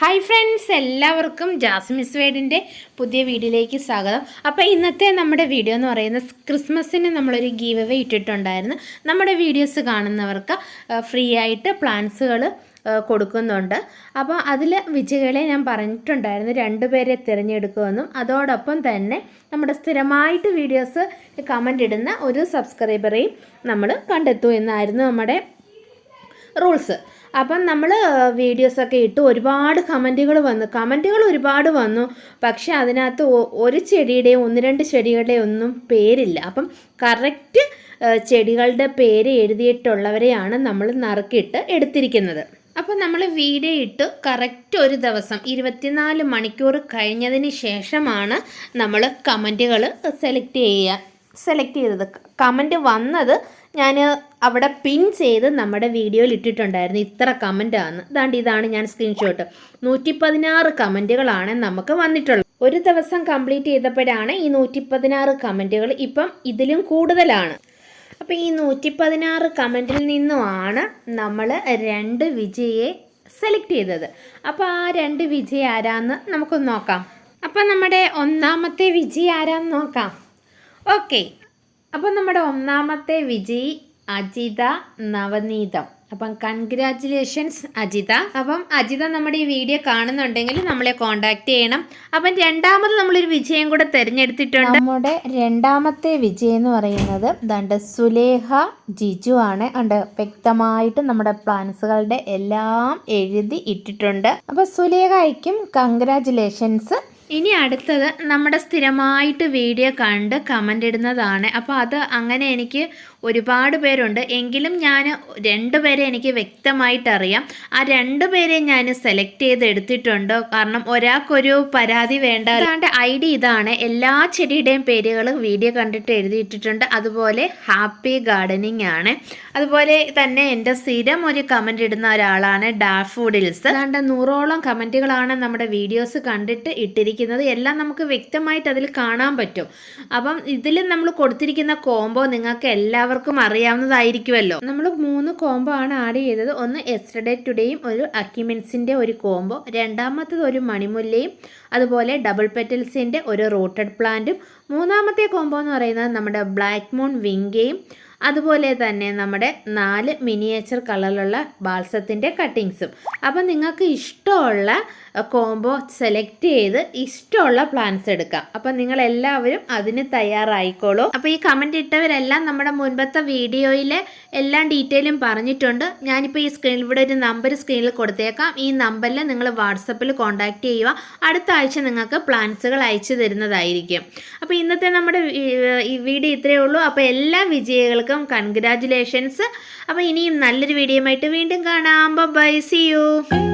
Hi friends എല്ലാവർക്കും ജാസ്മിസ് വേഡിന്റെ പുതിയ വീഡിയോയിലേക്ക് സ്വാഗതം. അപ്പോൾ ഇന്നത്തെ നമ്മുടെ വീഡിയോ എന്ന് പറയുന്നത് ക്രിസ്മസിന് നമ്മളൊരു ഗീവ് അവേ ഇട്ടിട്ടുണ്ടായിരുന്നു. നമ്മുടെ വീഡിയോസ് കാണുന്നവർക്ക് ഫ്രീ ആയിട്ട് പ്ലാന്റ്സുകൾ കൊടുക്കുന്നുണ്ട്. അപ്പോൾ അതിൽ വിജയികളെ ഞാൻ പറഞ്ഞിട്ടുണ്ടായിരുന്നു. രണ്ട് പേരെ തിരഞ്ഞെടുക്കുമെന്നും അതോടൊപ്പം തന്നെ നമ്മുടെ സ്ഥിരമായിട്ട് വീഡിയോസ് കമന്റ് ഇടുന്ന ഒരു സബ്സ്ക്രൈബറെയും നമ്മൾ കണ്ടെത്തും എന്നായിരുന്നു നമ്മുടെ റൂൾസ്. അപ്പം നമ്മൾ വീഡിയോസൊക്കെ ഇട്ട് ഒരുപാട് കമന്റുകൾ വന്നു. കമന്റുകൾ ഒരുപാട് വന്നു. പക്ഷേ അതിനകത്ത് ഒരു ചെടിയുടെയും ഒന്ന് രണ്ട് ചെടികളുടെയും ഒന്നും പേരില്ല. അപ്പം കറക്റ്റ് ചെടികളുടെ പേര് എഴുതിയിട്ടുള്ളവരെയാണ് നമ്മൾ നറുക്കിട്ട് എടുത്തിരിക്കുന്നത്. അപ്പോൾ നമ്മൾ വീഡിയോ ഇട്ട് കറക്റ്റ് ഒരു ദിവസം ഇരുപത്തിനാല് മണിക്കൂർ കഴിഞ്ഞതിന് ശേഷമാണ് നമ്മൾ കമന്റുകൾ സെലക്ട് ചെയ്യുക. സെലക്ട് ചെയ്തത്. കമന്റ് വന്നത് ഞാൻ അവിടെ പിൻ ചെയ്ത് നമ്മുടെ വീഡിയോയിൽ ഇട്ടിട്ടുണ്ടായിരുന്നു. ഇത്ര കമന്റാണ് ഇതാണ്ട് ഇതാണ് ഞാൻ സ്ക്രീൻഷോട്ട് നൂറ്റി പതിനാറ് കമന്റുകളാണ് നമുക്ക് വന്നിട്ടുള്ളത്. ഒരു ദിവസം കംപ്ലീറ്റ് ചെയ്തപ്പോഴാണ് ഈ നൂറ്റി പതിനാറ് കമന്റുകൾ ഇപ്പം ഇതിലും കൂടുതലാണ്. അപ്പോൾ ഈ നൂറ്റി പതിനാറ് കമന്റിൽ നിന്നുമാണ് നമ്മൾ രണ്ട് വിജയെ സെലക്ട് ചെയ്തത്. അപ്പോൾ ആ രണ്ട് വിജയ ആരാന്ന് നമുക്കൊന്ന് നോക്കാം. അപ്പം നമ്മുടെ ഒന്നാമത്തെ വിജയ് ആരാന്ന് നോക്കാം. ഓക്കെ അപ്പം നമ്മുടെ ഒന്നാമത്തെ വിജയി അജിത നവനീതം. അപ്പം കൺഗ്രാറ്റുലേഷൻസ് അജിത. അപ്പം അജിത നമ്മുടെ ഈ വീഡിയോ കാണുന്നുണ്ടെങ്കിൽ നമ്മളെ കോണ്ടാക്ട് ചെയ്യണം. അപ്പം രണ്ടാമത് നമ്മളൊരു വിജയം കൂടെ തിരഞ്ഞെടുത്തിട്ടുണ്ട്. നമ്മുടെ രണ്ടാമത്തെ വിജയം എന്ന് പറയുന്നത് ദണ്ട് സുലേഹ ജിജു ആണ്. ഉണ്ട് വ്യക്തമായിട്ട് നമ്മുടെ പ്ലാൻസുകളുടെ എല്ലാം എഴുതി ഇട്ടിട്ടുണ്ട്. അപ്പം സുലേഹയ്ക്കും കൺഗ്രാറ്റുലേഷൻസ് ഇനി അടുത്തത് നമ്മുടെ സ്ഥിരമായിട്ട് വീഡിയോ കണ്ട് കമന്റ് ഇടുന്നതാണ്. അപ്പോൾ അത് അങ്ങനെ എനിക്ക് ഒരുപാട് പേരുണ്ട്. എങ്കിലും ഞാൻ രണ്ടുപേരെ എനിക്ക് വ്യക്തമായിട്ട് അറിയാം ആ രണ്ടുപേരെ ഞാൻ സെലക്ട് ചെയ്ത് എടുത്തിട്ടുണ്ട്? കാരണം ഒരാൾക്കൊരു പരാതി വേണ്ട. ഐ ഡി ഇതാണ്. എല്ലാ ചെടിയുടെയും പേരുകൾ വീഡിയോ കണ്ടിട്ട് എഴുതിയിട്ടിട്ടുണ്ട്. അതുപോലെ ഹാപ്പി ഗാർഡനിങ് ആണ്. അതുപോലെ തന്നെ എന്റെ സ്ഥിരം ഒരു കമന്റ് ഇടുന്ന ഒരാളാണ് ഡാഫൂഡിൽസ്. അതാണ്ട് നൂറോളം കമന്റുകളാണ് നമ്മുടെ വീഡിയോസ് കണ്ടിട്ട് ഇട്ടിരിക്കുന്നത്. എല്ലാം നമുക്ക് വ്യക്തമായിട്ട് അതിൽ കാണാൻ പറ്റും. അപ്പം ഇതിൽ നമ്മൾ കൊടുത്തിരിക്കുന്ന കോംബോ നിങ്ങൾക്ക് എല്ലാവർക്കും അറിയാവുന്നതായിരിക്കുമല്ലോ. നമ്മൾ മൂന്ന് കോംബോ ആണ് ആഡ് ചെയ്തത്. ഒന്ന് എസ്റ്റർഡേ ടുഡേയും ഒരു അക്യുമെൻസിന്റെ ഒരു കോംബോ രണ്ടാമത്തത് ഒരു മണിമുല്ലയും അതുപോലെ ഡബിൾ പെറ്റൽസിന്റെ ഒരു റൂട്ടഡ് പ്ലാന്റും മൂന്നാമത്തെ കോംബോ എന്ന് പറയുന്നത് നമ്മുടെ ബ്ലാക്ക് മൂൺ വിങ്കയും അതുപോലെ തന്നെ നമ്മുടെ നാല് മിനിയേച്ചർ കളറിലുള്ള ബാൾസത്തിന്റെ കട്ടിങ്സും അപ്പം നിങ്ങൾക്ക് ഇഷ്ടമുള്ള കോംബോ സെലക്ട് ചെയ്ത് ഇഷ്ടമുള്ള പ്ലാൻസ് എടുക്കാം. അപ്പം നിങ്ങൾ എല്ലാവരും അതിന് തയ്യാറായിക്കോളൂ. അപ്പോൾ ഈ കമന്റ് ഇട്ടവരെല്ലാം നമ്മുടെ മുൻപത്തെ വീഡിയോയിലെ എല്ലാ ഡീറ്റെയിലും പറഞ്ഞിട്ടുണ്ട്. ഞാനിപ്പോൾ ഈ സ്ക്രീനിൽ ഇവിടെ ഒരു നമ്പർ സ്ക്രീനിൽ കൊടുത്തേക്കാം. ഈ നമ്പറിൽ നിങ്ങൾ വാട്സപ്പിൽ കോൺടാക്റ്റ് ചെയ്യുക. അടുത്ത ആഴ്ച നിങ്ങൾക്ക് പ്ലാൻസുകൾ അയച്ചു തരുന്നതായിരിക്കും. അപ്പോൾ ഇന്നത്തെ നമ്മുടെ വീഡിയോ ഇത്രയേ ഉള്ളൂ. അപ്പോൾ എല്ലാ വിജയികൾക്കും കൺഗ്രാറ്റുലേഷൻസ് അപ്പോൾ ഇനിയും നല്ലൊരു വീഡിയോ ആയിട്ട് വീണ്ടും കാണാം. By C U